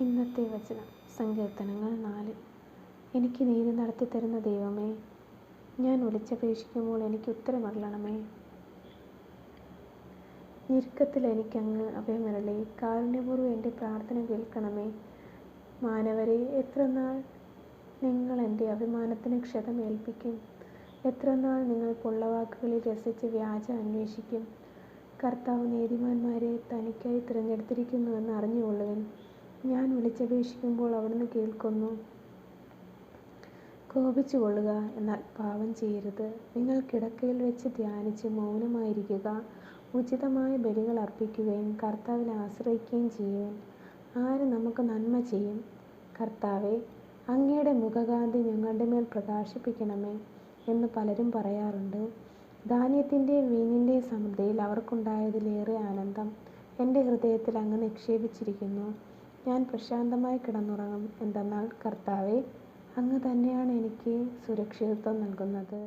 ഇന്നത്തെ വചനം സങ്കീർത്തനങ്ങൾ നാല്. എനിക്ക് നീതി നടത്തി തരുന്ന ദൈവമേ ഞാൻ വിളിച്ചപേക്ഷിക്കുമ്പോൾ എനിക്ക് ഉത്തരമറിയണമേ ഞെരുക്കത്തിൽ എനിക്കങ്ങ് അഭയമരളി. കാരുണ്യപൂർവം എന്റെ പ്രാർത്ഥന കേൾക്കണമേ. മാനവരെ എത്ര നാൾ നിങ്ങൾ എന്റെ അഭിമാനത്തിന് ക്ഷതമേൽപ്പിക്കും? എത്ര നാൾ നിങ്ങൾ പൊള്ളവാക്കുകളിൽ രസിച്ച് വ്യാജ അന്വേഷിക്കും? കർത്താവ് നീതിമാന്മാരെ തനിക്കായി തിരഞ്ഞെടുത്തിരിക്കുന്നുവെന്ന് അറിഞ്ഞുകൊള്ളുവിൻ. ഞാൻ വിളിച്ചപേക്ഷിക്കുമ്പോൾ അവിടുന്ന് കേൾക്കുന്നു. കോപിച്ചു കൊള്ളുക എന്നാൽ പാപം ചെയ്യരുത്. നിങ്ങൾ കിടക്കയിൽ വെച്ച് ധ്യാനിച്ച് മൗനമായിരിക്കുക. ഉചിതമായ ബലികൾ അർപ്പിക്കുകയും കർത്താവിൽ ആശ്രയിക്കുകയും ചെയ്യുവിൻ. ആര് നമുക്ക് നന്മ ചെയ്യും? കർത്താവെ അങ്ങയുടെ മുഖകാന്തി ഞങ്ങളുടെ മേൽ പ്രകാശിപ്പിക്കണമേ എന്ന് പലരും പറയാറുണ്ട്. ധാന്യത്തിന്റെയും വീഞ്ഞിന്റെയും സമൃദ്ധിയിൽ അവർക്കുണ്ടായതിലേറെ ആനന്ദം എന്റെ ഹൃദയത്തിൽ അങ്ങ് നിക്ഷേപിച്ചിരിക്കുന്നു. ഞാൻ പ്രശാന്തമായി കിടന്നുറങ്ങും. എന്തെന്നാൽ കർത്താവെ അങ്ങ് തന്നെയാണ് എനിക്ക് സുരക്ഷിതത്വം നൽകുന്നത്.